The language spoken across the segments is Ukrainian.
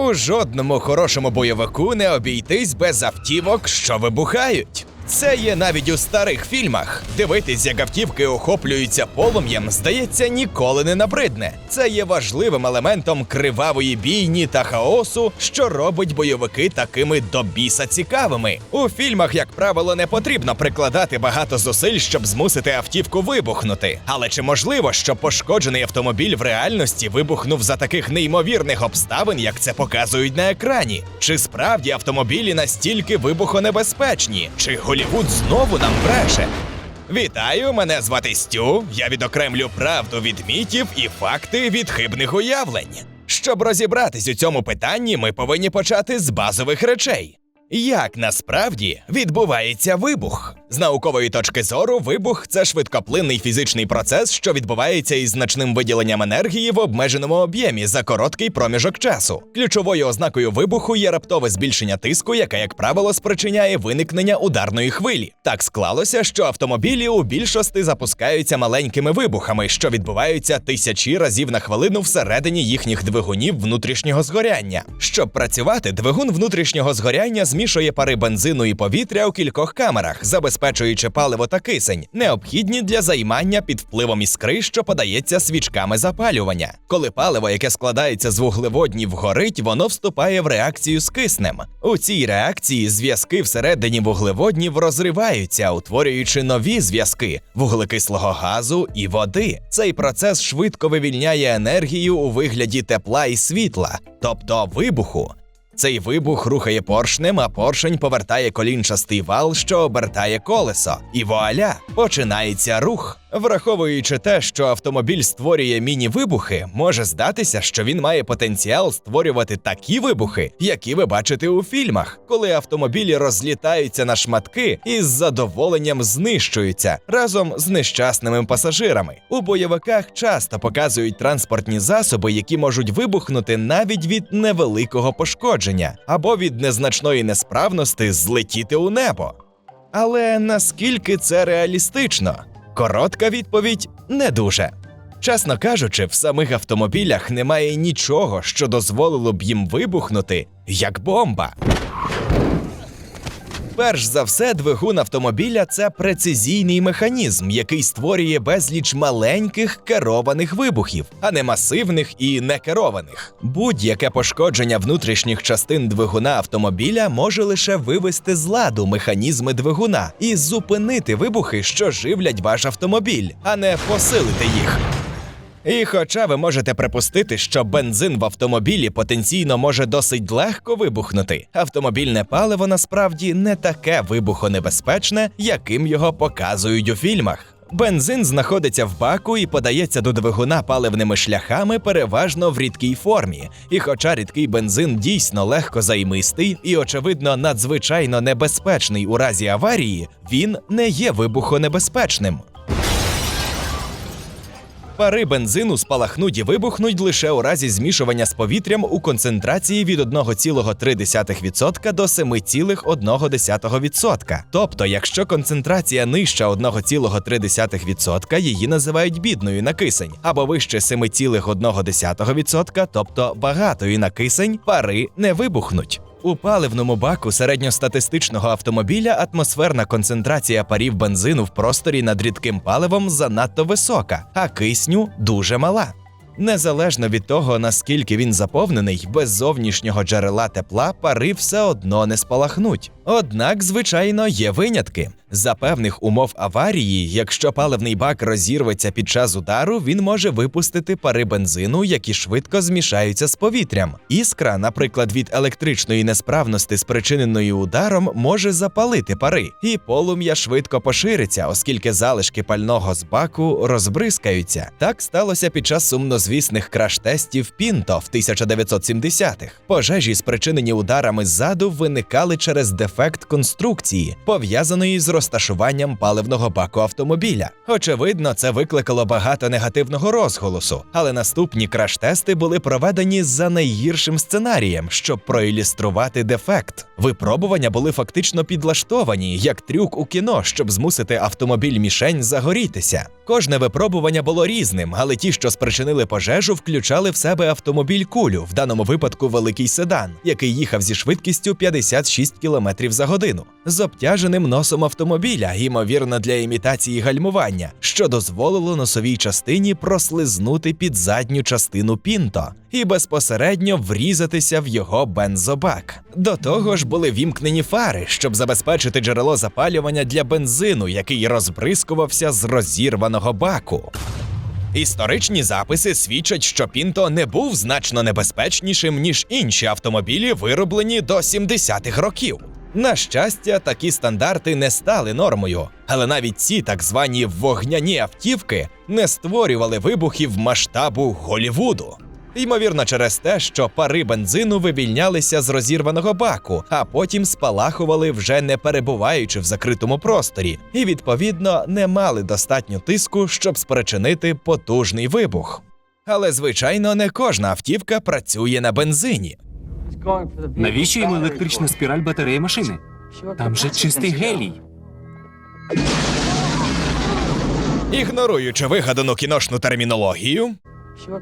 У жодному хорошому бойовику не обійтись без автівок, що вибухають. Це є навіть у старих фільмах. Дивитись, як автівки охоплюються полум'ям, здається, ніколи не набридне. Це є важливим елементом кривавої бійні та хаосу, що робить бойовики такими до біса цікавими. У фільмах, як правило, не потрібно прикладати багато зусиль, щоб змусити автівку вибухнути. Але чи можливо, що пошкоджений автомобіль в реальності вибухнув за таких неймовірних обставин, як це показують на екрані? Чи справді автомобілі настільки вибухонебезпечні? Чи Голівуд знову нам бреше? Вітаю, мене звати Стю. Я відокремлю правду від мітів і факти від хибних уявлень. Щоб розібратись у цьому питанні, ми повинні почати з базових речей. Як насправді відбувається вибух? З наукової точки зору, вибух це швидкоплинний фізичний процес, що відбувається із значним виділенням енергії в обмеженому об'ємі за короткий проміжок часу. Ключовою ознакою вибуху є раптове збільшення тиску, яке, як правило, спричиняє виникнення ударної хвилі. Так склалося, що автомобілі у більшості запускаються маленькими вибухами, що відбуваються тисячі разів на хвилину всередині їхніх двигунів внутрішнього згоряння. Щоб працювати, двигун внутрішнього згоряння змішує пари бензину і повітря у кількох камерах, забезпечуючи паливо та кисень, необхідні для займання під впливом іскри, що подається свічками запалювання. Коли паливо, яке складається з вуглеводнів, горить, воно вступає в реакцію з киснем. У цій реакції зв'язки всередині вуглеводнів розриваються, утворюючи нові зв'язки вуглекислого газу і води. Цей процес швидко вивільняє енергію у вигляді тепла і світла, тобто вибуху. Цей вибух рухає поршнем, а поршень повертає колінчастий вал, що обертає колесо. І вуаля, починається рух. Враховуючи те, що автомобіль створює міні-вибухи, може здатися, що він має потенціал створювати такі вибухи, які ви бачите у фільмах, коли автомобілі розлітаються на шматки і з задоволенням знищуються разом з нещасними пасажирами. У бойовиках часто показують транспортні засоби, які можуть вибухнути навіть від невеликого пошкодження або від незначної несправності злетіти у небо. Але наскільки це реалістично? Коротка відповідь не дуже. Чесно кажучи, в самих автомобілях немає нічого, що дозволило б їм вибухнути як бомба. Перш за все, двигун автомобіля це прецизійний механізм, який створює безліч маленьких керованих вибухів, а не масивних і некерованих. Будь-яке пошкодження внутрішніх частин двигуна автомобіля може лише вивести з ладу механізми двигуна і зупинити вибухи, що живлять ваш автомобіль, а не посилити їх. І хоча ви можете припустити, що бензин в автомобілі потенційно може досить легко вибухнути, автомобільне паливо насправді не таке вибухонебезпечне, яким його показують у фільмах. Бензин знаходиться в баку і подається до двигуна паливними шляхами переважно в рідкій формі. І хоча рідкий бензин дійсно легко займистий і, очевидно, надзвичайно небезпечний у разі аварії, він не є вибухонебезпечним. Пари бензину спалахнуть і вибухнуть лише у разі змішування з повітрям у концентрації від 1,3% до 7,1%. Тобто, якщо концентрація нижча 1,3%, її називають бідною на кисень, або вище 7,1%, тобто багатою на кисень, пари не вибухнуть. У паливному баку середньостатистичного автомобіля атмосферна концентрація парів бензину в просторі над рідким паливом занадто висока, а кисню дуже мала. Незалежно від того, наскільки він заповнений, без зовнішнього джерела тепла пари все одно не спалахнуть. Однак, звичайно, є винятки. За певних умов аварії, якщо паливний бак розірветься під час удару, він може випустити пари бензину, які швидко змішаються з повітрям. Іскра, наприклад, від електричної несправності, спричиненої ударом, може запалити пари, і полум'я швидко пошириться, оскільки залишки пального з баку розбризкаються. Так сталося під час сумнозвісних краш-тестів Пінто в 1970-х. Пожежі, спричинені ударами ззаду, виникали через дефект конструкції, пов'язаної з розташуванням паливного баку автомобіля. Очевидно, це викликало багато негативного розголосу, але наступні краш-тести були проведені за найгіршим сценарієм, щоб проілюструвати дефект. Випробування були фактично підлаштовані як трюк у кіно, щоб змусити автомобіль мішень загорітися. Кожне випробування було різним, але ті, що спричинили пожежу, включали в себе автомобіль кулю, в даному випадку великий седан, який їхав зі швидкістю 56 км за годину, з обтяженим носом автомобіля, ймовірно, для імітації гальмування, що дозволило носовій частині прослизнути під задню частину пінто і безпосередньо врізатися в його бензобак. До того ж були вімкнені фари, щоб забезпечити джерело запалювання для бензину, який розбризкувався з розірваного баку. Історичні записи свідчать, що Пінто не був значно небезпечнішим, ніж інші автомобілі, вироблені до 70-х років. На щастя, такі стандарти не стали нормою, але навіть ці так звані вогняні автівки не створювали вибухів масштабу Голівуду. Ймовірно, через те, що пари бензину вивільнялися з розірваного баку, а потім спалахували вже не перебуваючи в закритому просторі, і відповідно не мали достатньо тиску, щоб спричинити потужний вибух. Але звичайно, не кожна автівка працює на бензині. Навіщо йому електрична спіраль батареї машини? Там же чистий гелій. Ігноруючи вигадану кіношну термінологію,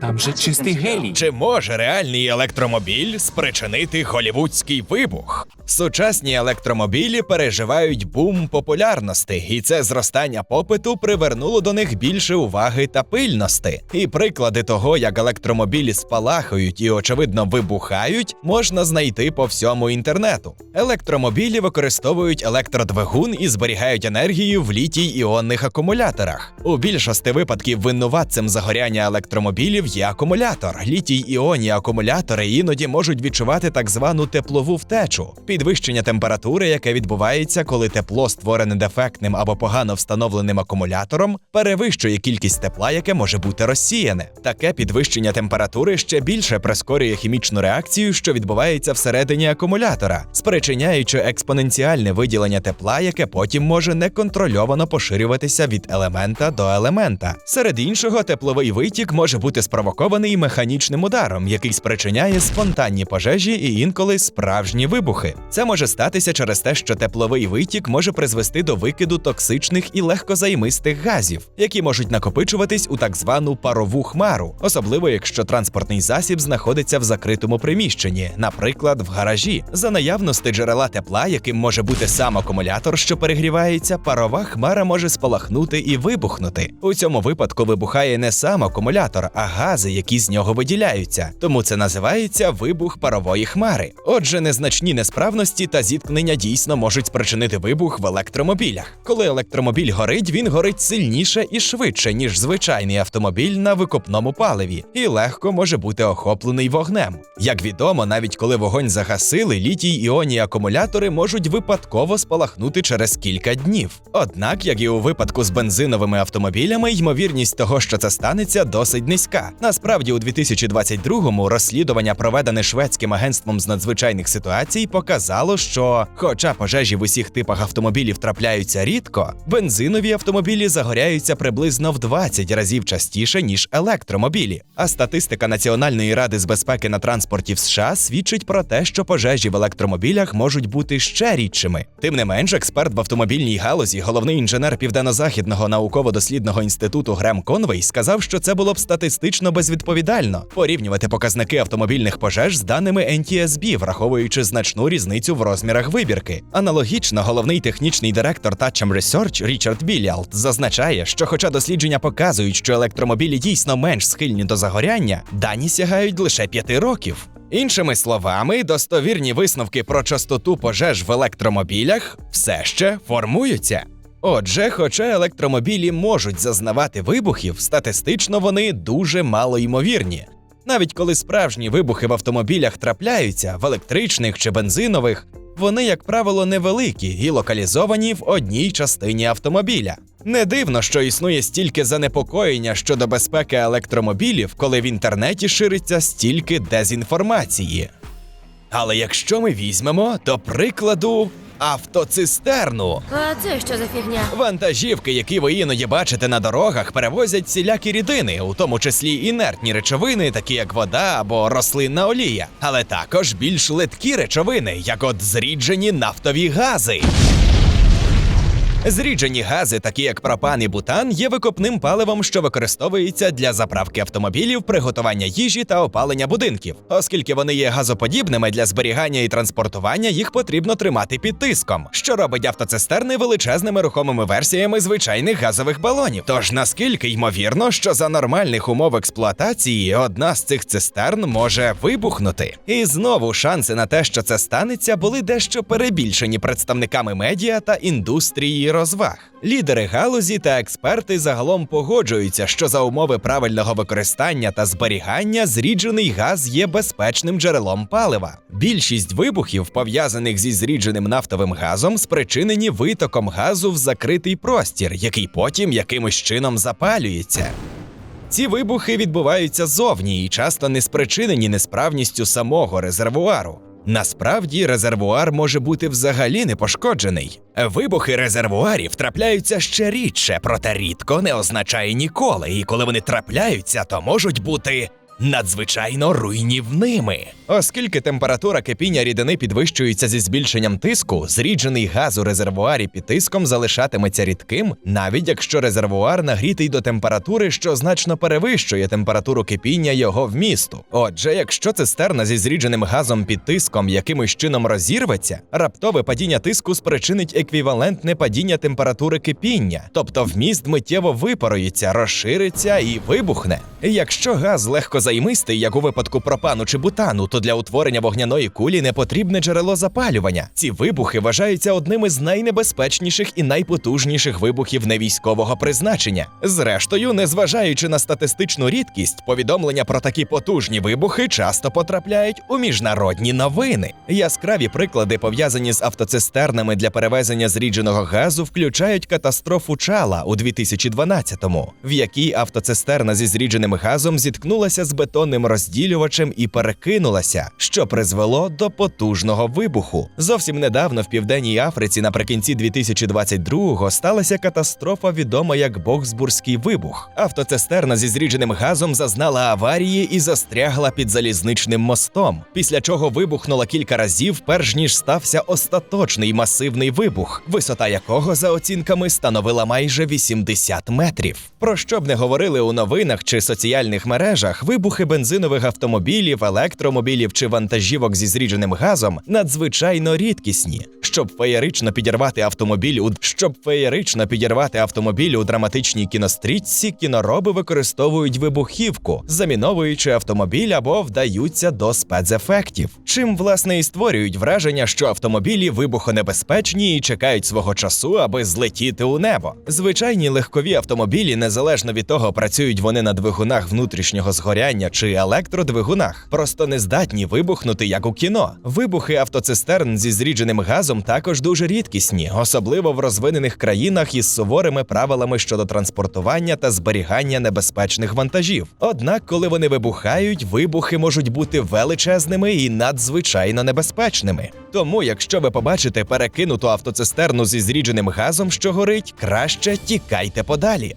Там же чистий гелій. Чи може реальний електромобіль спричинити голівудський вибух? Сучасні електромобілі переживають бум популярності, і це зростання попиту привернуло до них більше уваги та пильності. І приклади того, як електромобілі спалахають і очевидно вибухають, можна знайти по всьому інтернету. Електромобілі використовують електродвигун і зберігають енергію в літій іонних акумуляторах. У більшості випадків винуватцем загоряння електромобілів є акумулятор. Літій іонні акумулятори іноді можуть відчувати так звану теплову втечу, підвищення температури, яке відбувається, коли тепло, створене дефектним або погано встановленим акумулятором, перевищує кількість тепла, яке може бути розсіяне. Таке підвищення температури ще більше прискорює хімічну реакцію, що відбувається всередині акумулятора, спричиняючи експоненціальне виділення тепла, яке потім може неконтрольовано поширюватися від елемента до елемента. Серед іншого, тепловий витік може бути спровокований механічним ударом, який спричиняє спонтанні пожежі і інколи справжні вибухи. Це може статися через те, що тепловий витік може призвести до викиду токсичних і легкозаймистих газів, які можуть накопичуватись у так звану парову хмару, особливо якщо транспортний засіб знаходиться в закритому приміщенні, наприклад, в гаражі. За наявності джерела тепла, яким може бути сам акумулятор, що перегрівається, парова хмара може спалахнути і вибухнути. У цьому випадку вибухає не сам акумулятор, а гази, які з нього виділяються. Тому це називається вибух парової хмари. Отже, незначні несправності та зіткнення дійсно можуть спричинити вибух в електромобілях. Коли електромобіль горить, він горить сильніше і швидше, ніж звичайний автомобіль на викопному паливі, і легко може бути охоплений вогнем. Як відомо, навіть коли вогонь загасили, літій іонні акумулятори можуть випадково спалахнути через кілька днів. Однак, як і у випадку з бензиновими автомобілями, ймовірність того, що це станеться, досить низька. Насправді, у 2022-му розслідування, проведене шведським агентством з надзвичайних ситуацій, показало, що, хоча пожежі в усіх типах автомобілів трапляються рідко, бензинові автомобілі загоряються приблизно в 20 разів частіше ніж електромобілі. А статистика Національної ради з безпеки на транспорті в США свідчить про те, що пожежі в електромобілях можуть бути ще рідшими. Тим не менш, експерт в автомобільній галузі, головний інженер Південно-Західного науково-дослідного інституту Грем Конвей, сказав, що це було б статистично безвідповідально порівнювати показники автомобільних пожеж з даними NTSB, враховуючи значну різницю в розмірах вибірки. Аналогічно, головний технічний директор Toucham Research Річард Біліалт зазначає, що, хоча дослідження показують, що електромобілі дійсно менш схильні до загоряння, дані сягають лише 5 років. Іншими словами, достовірні висновки про частоту пожеж в електромобілях все ще формуються. Отже, хоча електромобілі можуть зазнавати вибухів, статистично вони дуже малоймовірні. Навіть коли справжні вибухи в автомобілях трапляються, в електричних чи бензинових, вони, як правило, невеликі і локалізовані в одній частині автомобіля. Не дивно, що існує стільки занепокоєння щодо безпеки електромобілів, коли в інтернеті шириться стільки дезінформації. Але якщо ми візьмемо, до прикладу, автоцистерну. А це що за фігня? Вантажівки, які ви іноді бачите на дорогах, перевозять всілякі рідини, у тому числі інертні речовини, такі як вода або рослинна олія, але також більш литкі речовини, як от зріджені нафтові гази. Зріджені гази, такі як пропан і бутан, є викопним паливом, що використовується для заправки автомобілів, приготування їжі та опалення будинків. Оскільки вони є газоподібними для зберігання і транспортування, їх потрібно тримати під тиском, що робить автоцистерни величезними рухомими версіями звичайних газових балонів. Тож наскільки ймовірно, що за нормальних умов експлуатації одна з цих цистерн може вибухнути. І знову шанси на те, що це станеться, були дещо перебільшені представниками медіа та індустрії розваг. Лідери галузі та експерти загалом погоджуються, що за умови правильного використання та зберігання зріджений газ є безпечним джерелом палива. Більшість вибухів, пов'язаних зі зрідженим нафтовим газом, спричинені витоком газу в закритий простір, який потім якимось чином запалюється. Ці вибухи відбуваються зовні і часто не спричинені несправністю самого резервуару. Насправді резервуар може бути взагалі не пошкоджений. Вибухи резервуарів трапляються ще рідше, проте рідко не означає ніколи. І коли вони трапляються, то можуть бути надзвичайно руйнівними. Оскільки температура кипіння рідини підвищується зі збільшенням тиску, зріджений газ у резервуарі під тиском залишатиметься рідким, навіть якщо резервуар нагрітий до температури, що значно перевищує температуру кипіння його вмісту. Отже, якщо цистерна зі зрідженим газом під тиском якимось чином розірветься, раптове падіння тиску спричинить еквівалентне падіння температури кипіння, тобто вміст миттєво випарується, розшириться і вибухне. Якщо газ легко займистий, як у випадку пропану чи бутану, то для утворення вогняної кулі не потрібне джерело запалювання. Ці вибухи вважаються одними з найнебезпечніших і найпотужніших вибухів невійськового призначення. Зрештою, незважаючи на статистичну рідкість, повідомлення про такі потужні вибухи часто потрапляють у міжнародні новини. Яскраві приклади, пов'язані з автоцистернами для перевезення зрідженого газу, включають катастрофу Чала у 2012-му, в якій автоцистерна зі зрідженим газом зіткнулася з бетонним розділювачем і перекинулася, що призвело до потужного вибуху. Зовсім недавно в південній Африці, наприкінці 2022-го, сталася катастрофа, відома як Боксбурзький вибух. Автоцистерна зі зрідженим газом зазнала аварії і застрягла під залізничним мостом, після чого вибухнула кілька разів, перш ніж стався остаточний масивний вибух, висота якого за оцінками становила майже 80 метрів. Про що б не говорили у новинах чи соціальних мережах, вибухи бензинових автомобілів, електромобілів чи вантажівок зі зрідженим газом надзвичайно рідкісні. Щоб феєрично підірвати автомобіль у щоб феєрично підірвати автомобіль у драматичній кінострічці, кінороби використовують вибухівку, заміновуючи автомобіль або вдаються до спецефектів. Чим власне і створюють враження, що автомобілі вибухонебезпечні і чекають свого часу, аби злетіти у небо. Звичайні легкові автомобілі, незалежно від того, працюють вони на двигунах внутрішнього згоряння чи електродвигунах, просто не здатні вибухнути як у кіно. Вибухи автоцистерн зі зрідженим газом також дуже рідкісні, особливо в розвинених країнах із суворими правилами щодо транспортування та зберігання небезпечних вантажів. Однак, коли вони вибухають, вибухи можуть бути величезними і надзвичайно небезпечними. Тому, якщо ви побачите перекинуту автоцистерну зі зрідженим газом, що горить, краще тікайте подалі.